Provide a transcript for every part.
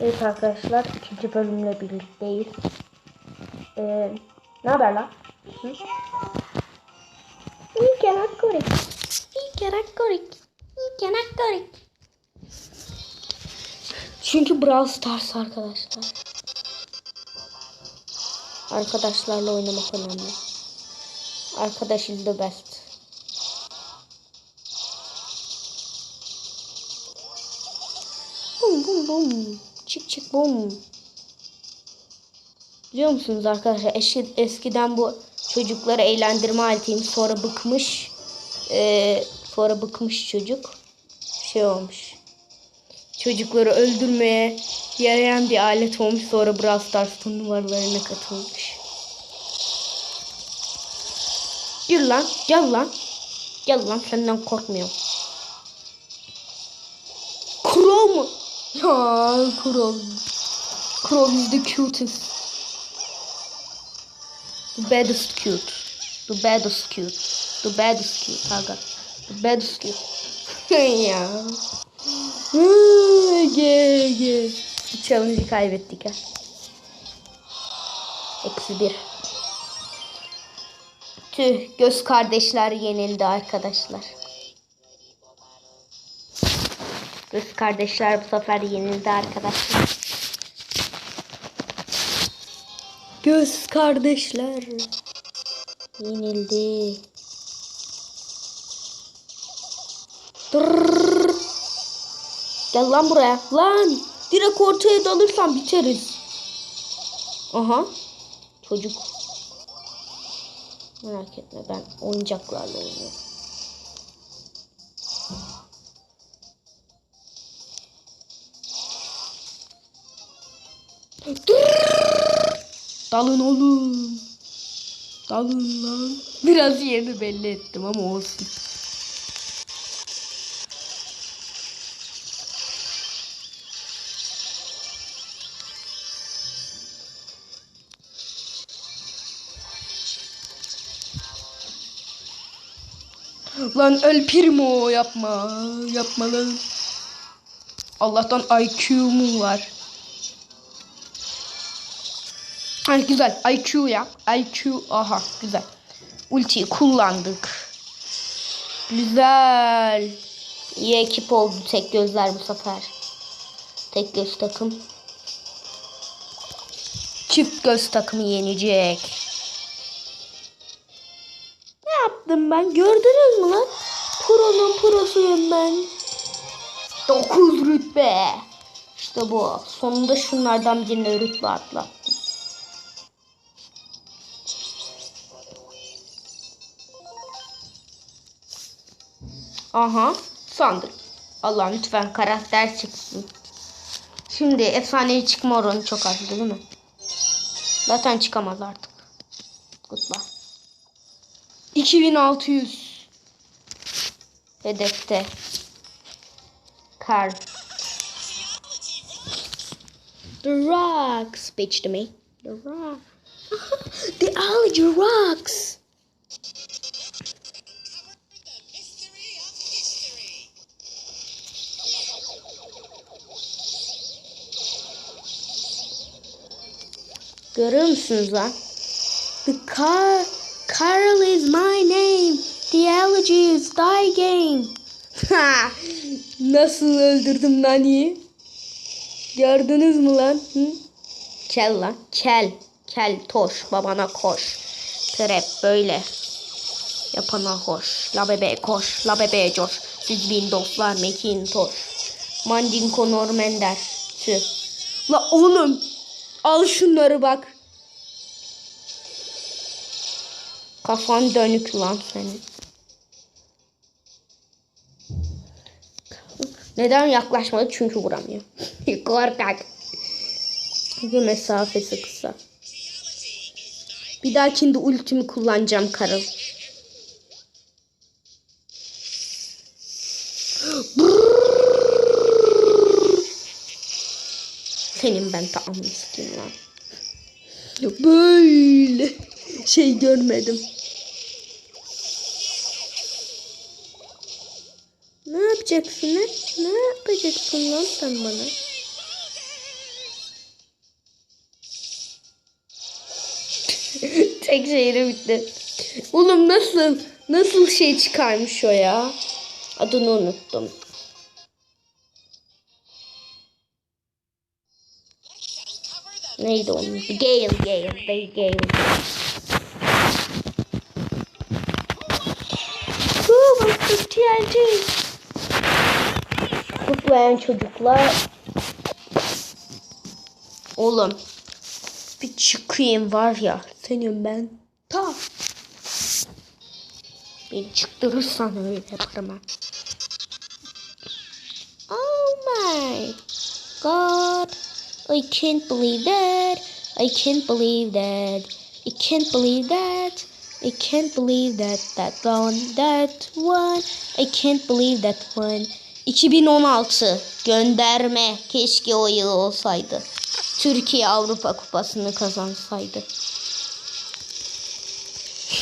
Evet arkadaşlar ikinci bölümle birlikteyiz. Ee, ne haber lan? Hı? İyi kenak korik. İyi kenak korik. İyi kenak korik. Çünkü Brawl Stars arkadaşlar. Arkadaşlarla oynamak önemli. Arkadaş is the best. Bum bum bum. Çık çık bum. Biliyor musunuz arkadaşlar eski, eskiden bu çocukları eğlendirme aletiymiş sonra bıkmış. Ee, sonra bıkmış çocuk. Şey olmuş. Çocukları öldürmeye yarayan bir alet olmuş sonra Brawl Stars turnuvalarına katılmış. Gel lan gel lan. Gel lan senden korkmuyorum. Ya Crow. Crow is the cutest. The baddest cute. The baddest cute. The baddest cute. Aga. The baddest cute. ya. Ge ge. Challenge'ı kaybettik ha. Eksi bir. Tüh göz kardeşler yenildi arkadaşlar. Göz kardeşler bu sefer yenildi arkadaşlar. Göz kardeşler yenildi. Dırrrr. Gel lan buraya. Lan. Direkt ortaya dalırsan biteriz. Aha. Çocuk. Merak etme ben oyuncaklarla oynuyorum. Dalın oğlum. Dalın lan. Biraz yerini belli ettim ama olsun. Lan El Primo yapma. Yapma lan. Allah'tan IQ'm var. Ay güzel. IQ yap. IQ. Aha güzel. Ultiyi kullandık. Güzel. İyi ekip oldu tek gözler bu sefer. Tek göz takım. Çift göz takımı yenecek. Ne yaptım ben? Gördünüz mü lan? Pro'nun prosuyum ben. 9 rütbe. İşte bu. Sonunda şunlardan birine rütbe atlattım. Aha sandık. Allah lütfen karakter çıksın. Şimdi efsaneyi çıkma oranı çok az değil mi? Zaten çıkamaz artık. Goodbye. 2600 hedefte. Kar. The rocks. Bitch to me. The rock. the algae rocks. Görüyor musunuz lan? The car Carl is my name. The allergy is die game. Ha! Nasıl öldürdüm Nani'yi? Gördünüz mü lan? Hı? Kel lan. Kel. Kel toş. Babana koş. Trap böyle. Yapana hoş. La bebe koş. La bebe coş. Siz bin dostlar mekin toş. Mandinko Normender. Tüh. La oğlum. Al şunları bak. Kafan dönük lan senin. Neden yaklaşmadı? Çünkü vuramıyor. Korkak. Çünkü mesafesi kısa. Bir dahakinde ultimi kullanacağım Karıl. Senin ben tam miskin lan. Ya böyle şey görmedim. Ne yapacaksın lan? Ne yapacaksın lan sen bana? Tek şehre bitti. Oğlum nasıl nasıl şey çıkarmış o ya? Adını unuttum. Neydi onun? Gale, Gale, Gale, Gale. Wants this TNT? Kutlayan çocuklar. Oğlum. Bir çıkayım var ya. Senin ben. Ta. Beni çıktırırsan öyle yaparım ha. I can't believe that. I can't believe that. I can't believe that. I can't believe that that one that one. I can't believe that one. 2016 gönderme. Keşke o yıl olsaydı. Türkiye Avrupa Kupası'nı kazansaydı.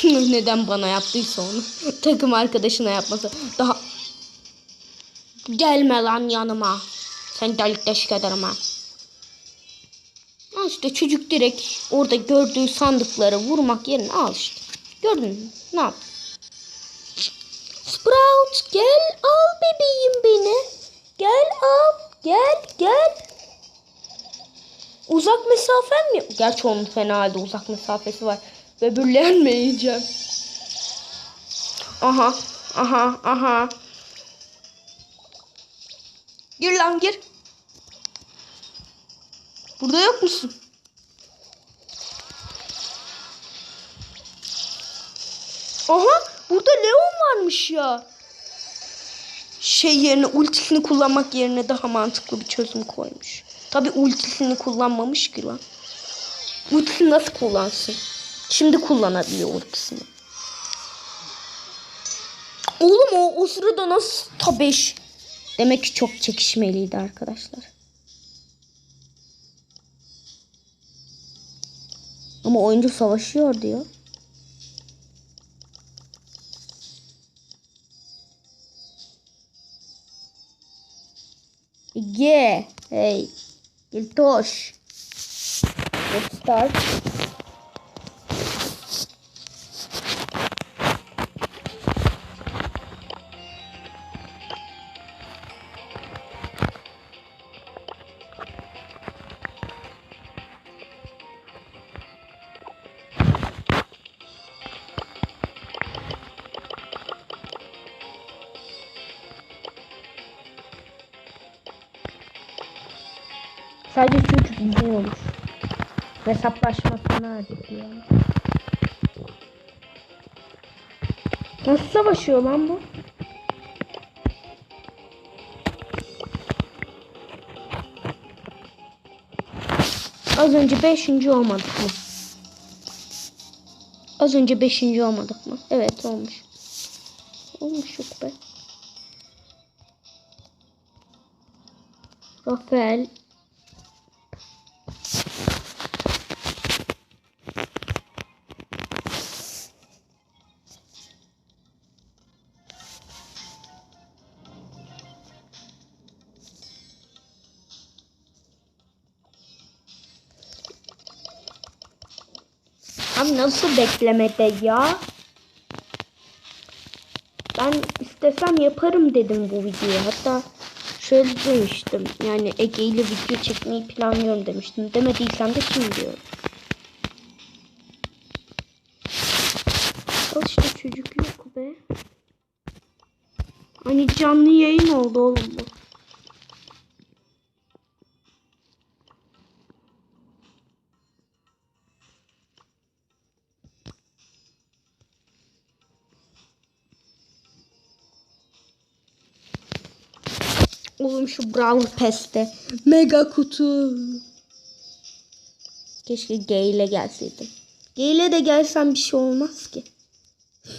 Neden bana yaptıysa onu. Takım arkadaşına yapması. Daha gelme lan yanıma. Sen delik deşik ederim ha. Ha işte çocuk direkt orada gördüğü sandıkları vurmak yerine al işte. Gördün mü? Ne yap? Sprout gel al bebeğim beni. Gel al. Gel gel. Uzak mesafen mi? Gerçi onun fena halde uzak mesafesi var. Böbürlenmeyeceğim. Aha. Aha. Aha. Gir lan gir. Burada yok musun? Aha burada Leon varmış ya. Şey yerine ultisini kullanmak yerine daha mantıklı bir çözüm koymuş. Tabi ultisini kullanmamış ki lan. Ultisini nasıl kullansın? Şimdi kullanabiliyor ultisini. Oğlum o, o sırada nasıl tabeş? Demek ki çok çekişmeliydi arkadaşlar. Ama oyuncu savaşıyor diyor. Yeah. Hey. Giltoş. Let's start. Sadece çocuk iyi olur. Hesaplaşmasını hadi diyor. Nasıl savaşıyor lan bu? Az önce beşinci olmadık mı? Az önce beşinci olmadık mı? Evet olmuş. Olmuşuk be. Rafael Abi nasıl beklemede ya? Ben istesem yaparım dedim bu videoyu. Hatta şöyle demiştim. Yani Ege ile video çekmeyi planlıyorum demiştim. Demediysem de şimdi diyorum. Al işte çocuk yok be. Hani canlı yayın oldu oğlum bu. Oğlum şu Brawl Pass'te mega kutu. Keşke G ile gelseydim. G ile de gelsem bir şey olmaz ki.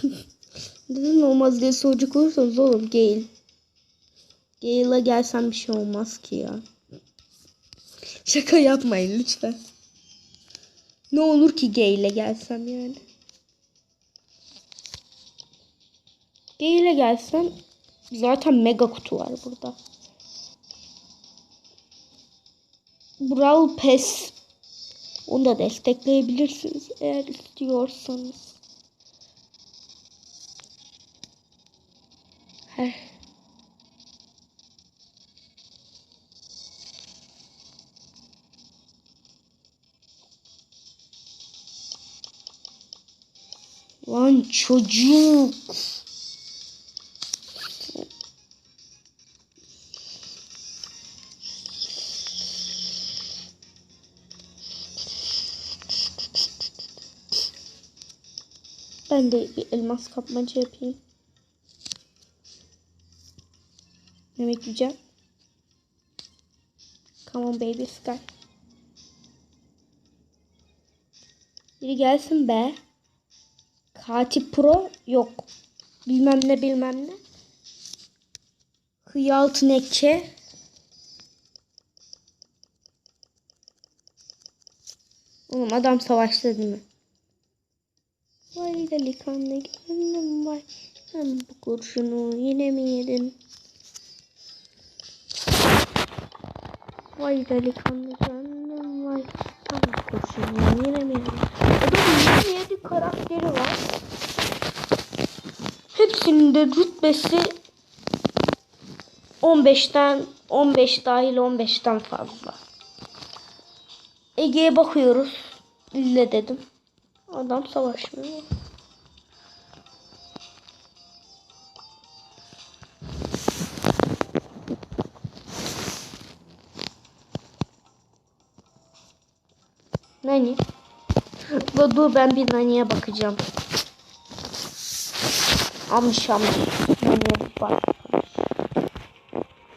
Neden olmaz diye soracak olursanız oğlum Gale. Gale'a gelsem bir şey olmaz ki ya. Şaka yapmayın lütfen. Ne olur ki Gale'e gelsem yani. Gale'e gelsem zaten mega kutu var burada. Brawl Pass Onu da destekleyebilirsiniz eğer istiyorsanız. Her Lan çocuk. Ben de bir elmas kapmaca yapayım. Ne bekleyeceğim? Come on baby Sky. Biri gelsin be. Katip Pro yok. Bilmem ne bilmem ne. Hıyaltın eke. Oğlum adam savaşta değil mi? Vay delikanlı gönlüm vay. Sen bu kurşunu yine mi yedin? Vay delikanlı gönlüm vay. Sen bu kurşunu yine mi yedin? Adamın 27 karakteri var. Hepsinin de rütbesi 15'ten 15 dahil 15'ten fazla. Ege'ye bakıyoruz. Dille dedim. Adam savaşmıyor. Nani? Dur, dur ben bir Nani'ye bakacağım. Amış amış. Nani'ye bak.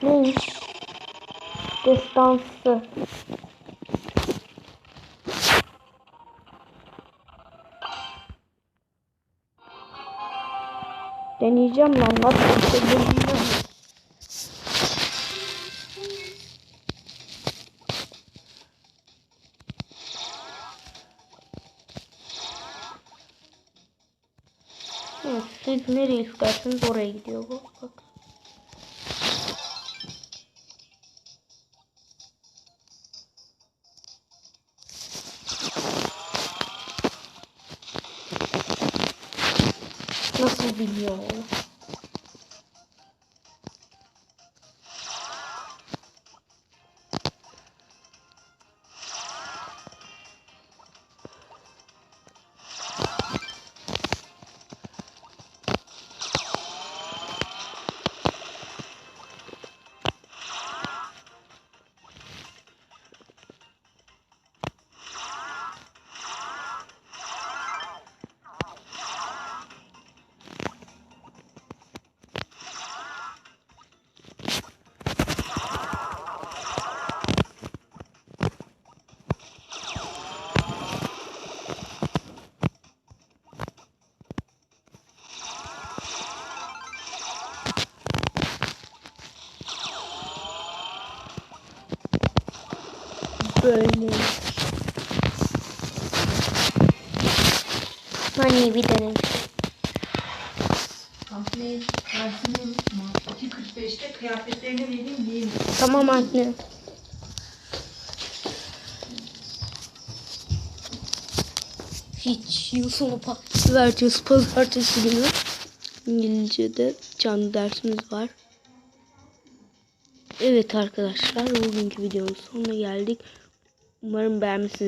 Neymiş? Destansı. Deneyeceğim lan nasıl bir şey bilmiyorum. Evet, siz nereye isterseniz oraya gidiyor bu. Bak. Nasıl biliyor Hani bir denedim. Ahmet, dersini unutma. 2.45'te kıyafetlerini vereyim giyin. Tamam anne. Hiç Yusuf'u pazartesi pazartesi günü İngilizce'de canlı dersimiz var. Evet arkadaşlar bugünkü videonun sonuna geldik. Umarım beğenmişsiniz.